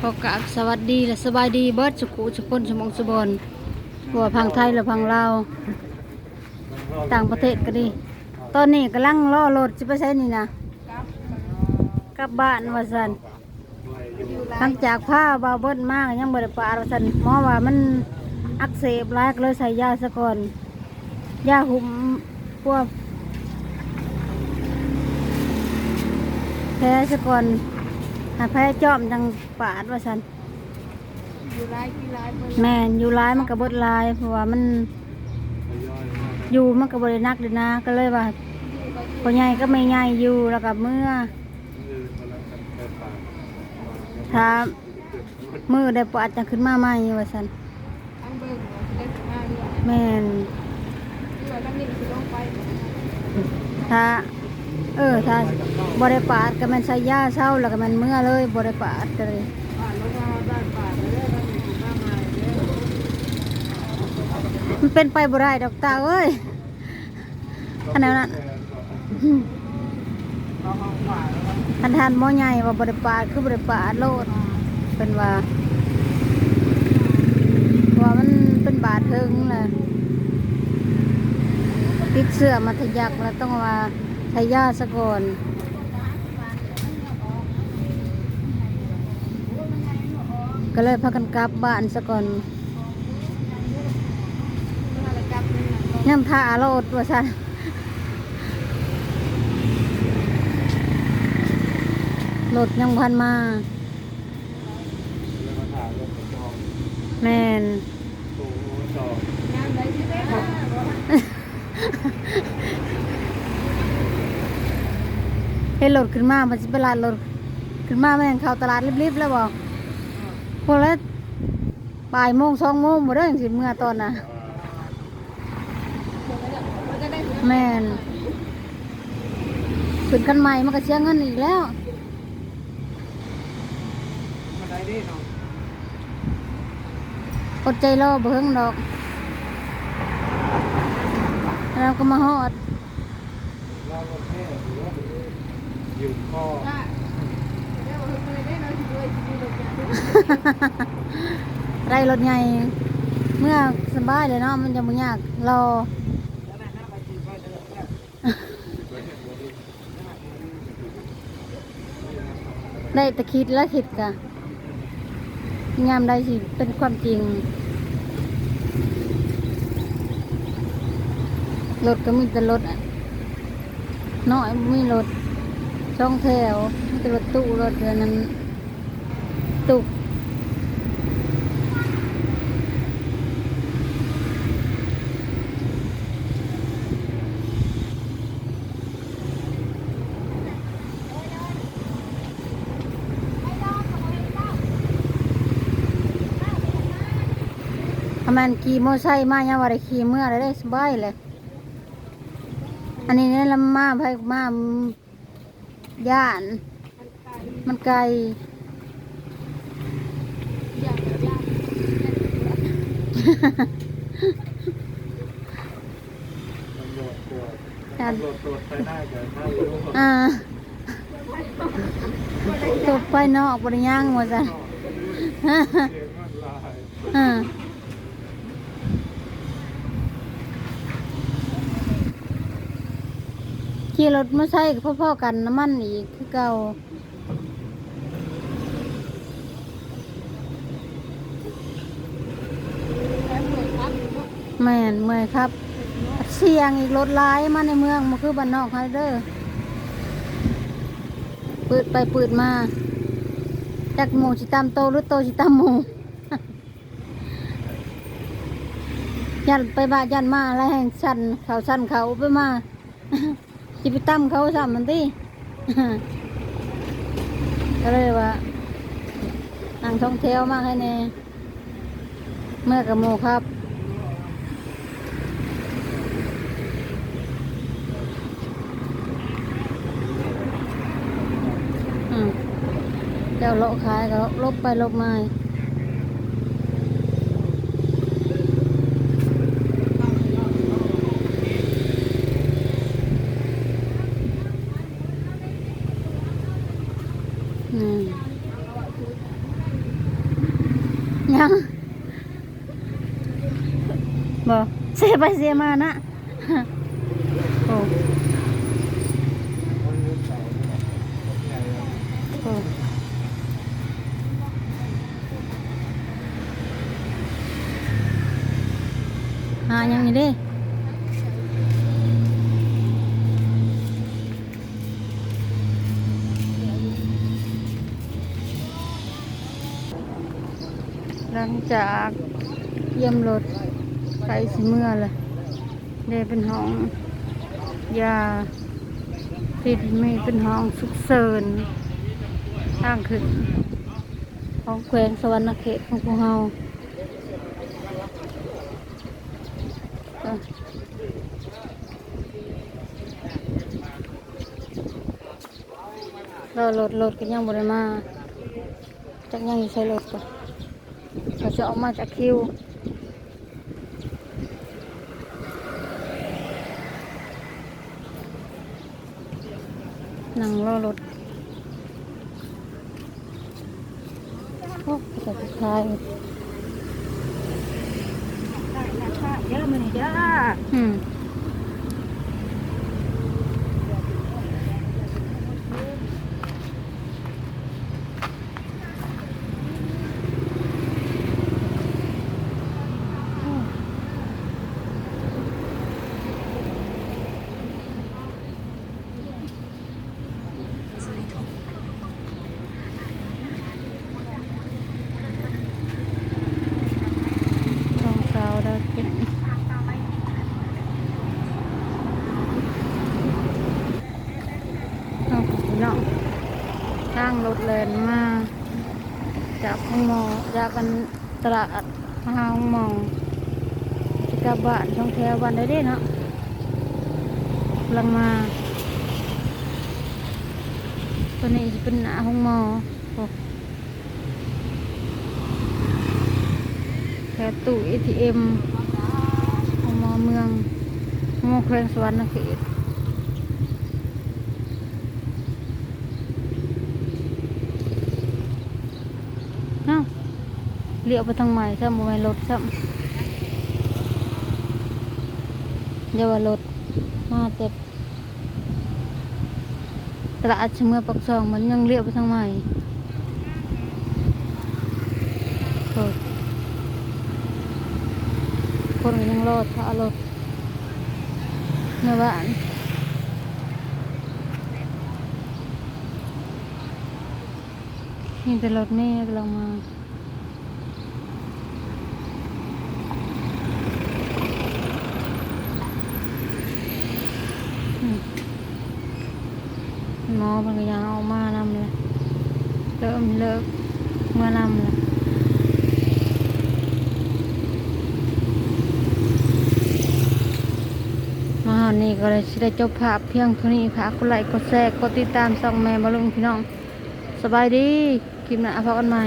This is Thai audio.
ขอกราบสวัสดีและสบายดีเบิร์ดสุขุสุคนสมองสุบนหัวพังไทยและพังลาวต่างประเทศก็ดี ตอนนี้กำลังล่อรถจะไปใช้นี่นะกลับบ้านวาสันหลังจากผ้าบาเบิดมากยังบริปาว่าสันหมอว่ามันอักเสบร้ายก็เลยใส่ยาซะก่อนยาหุ่มพวกแพ้ซะก่อน หาแพ้จอมจังปาดว่าสันอยู่ร้ายกี่ร้ายเบิ่งแม่นอยู่ร้ายมันก็เบดลายเพราะว่ามันอยู่มันก็บรินักเลยนะก็เลยว่าพอใหญ่ก็ไม่ใหญ่อยู่แล้วกับเมื่อถ้ามือได้ปาดจะขึ้นมาใหม่ว่าสันทั้งเบิ่งเล่นมาด้วยแม่นด้วยทั้งนี้คือลงไปถ้า เออถ้าบริปาดก็มันใส่ยาเศร้าแล้วก็มันเมื่อเลยบริปาดก็เลยผ่านลงมาด้านป่าไปเลยทั้งนี้คือหน้ามาเลยมันเป็นไปบ่ได้ดอกตาเอ้ยขนาดนั้นเอาห้องป่าแล้วทันทานหม้อใหญ่ว่าบริปาดคือบริปาดโลดเป็นว่าว่ามันเป็นบาดเทิงแหละติดเสื้อมาทะยักแล้วต้องว่า ทายาสะก่อนก็เลยพากันกลับบ้านสะก่อนอะไรกับนี่นะยังท่าโลดว่าซันโลดยังพันมาแมน งานใดที่ได้ เห็นโหลดขึ้นมามันจะเป็นลาดโหลดขึ้นมาแม่งเข้าตลาดรีบๆแล้วบอกพวกแล้วบ่ายโมงสองโมงหมดแล้วองสิเมื่อตอนน่ะแม่นขึ้นกันใหม่มันก็เสียเงินอีกแล้วอดใจรอเบิ่งดอกแล้วก็มาฮอด ยืนข้อ จ้าเดี๋ยวเราไปได้เนาะที่ด้วยที่ด้วยจ้ะ ไรรถใหญ่เมื่อสบายเลยเนาะมันจะไม่ยากรอได้แต่คิดแล้วคิดกะยามใดสิเป็นความจริงรถก็มีแต่รถอะน้อยมีรถช่องแถวมีแต่รถตู้รถเดือนนั้นตุก มันขี่มอไซค์มาเนี่ยว่าได้ขี่เมื่อได้ได้สบายเลย อันนี้เนี่ยละมาไปมาย่าน มันไกลตำรวจตรวจย่านตำรวจตรวจไปได้เกิดถ้ารู้ว่าอ่าตกไปนอกบริย่างหมดจ้ะเสียงมันลายอ่า ขี่รถมอไซค์กับพ่อๆกันน้ำมันอีกคือเก่าแม่นเมื่อยครับ เสียงอีกรถหลายมาในเมืองมาคือบ้านนอกไฮเดอร์ปืดไปปืดมาจากหมูชิตามโตหรือโตชิตามหมูยันไปบ้านยันมาอะไรแห่งชันเขาชันเขาไปมา จิไปตั้มเขาสามมันตีก็เลยว่านั่งท่องเที่ยวมากให้แน่เมื่อกับหมูครับเจ้าโลกขายก็ลบไปลบมาอืม ยัง บ่เสียไปเสียมานะโอ้หญ่แล้วโอ้หายังนี่เด้หลังจากเยี่ยมรถ ไปสิเมื่อเลยเดเป็นห้องยาติดมีเป็นห้องสุกเสริญทางขึ้นของแขวงสวรรณเขตของพวกเราก็รอรถรถก็ยังบริมาจักยังอยู่ใช้รถก่อนเราจะออกมาจากคิว นั่งรอรถโอ้จะสุดท้ายเยอะมันจ้า อืมรองเท้าได้กินเอา พี่น้องทางรถแลนมา จากห้องมอจากกันตลาดมาห้องมองจะกลับบ้านท่องเทววันได้ด้เนาะกำลังมาตัวนี้เป็นหน้าห้องมอแค่ตู้ ATM ห้องหมอเมืองห้องมอแขวงสวรรณเขตเอ้า เลี้ยวไปทางใหม่ซ้ำบ่แม่รถซ้ำเดี๋ยวว่ารถมาเจ็บตลาดชเมืองปักซองมันยังเลี้ยวไปทางใหม่โอ้ยคนยังรอดถ้ารถเมื่อวานนี่แต่รถเมย์กำลังมา อืม หมอมันก็ยังเอามานำเลยเริ่มเลิกเมื่อนำเลยมาหานี่ก็เลยสิได้จบภาพเพียงเท่านี้ค่ะกดไลค์กดแชร์กดติดตามส่องแม่บาลุงพี่น้อง สบายดีคลิปหน้าพบกันใหม่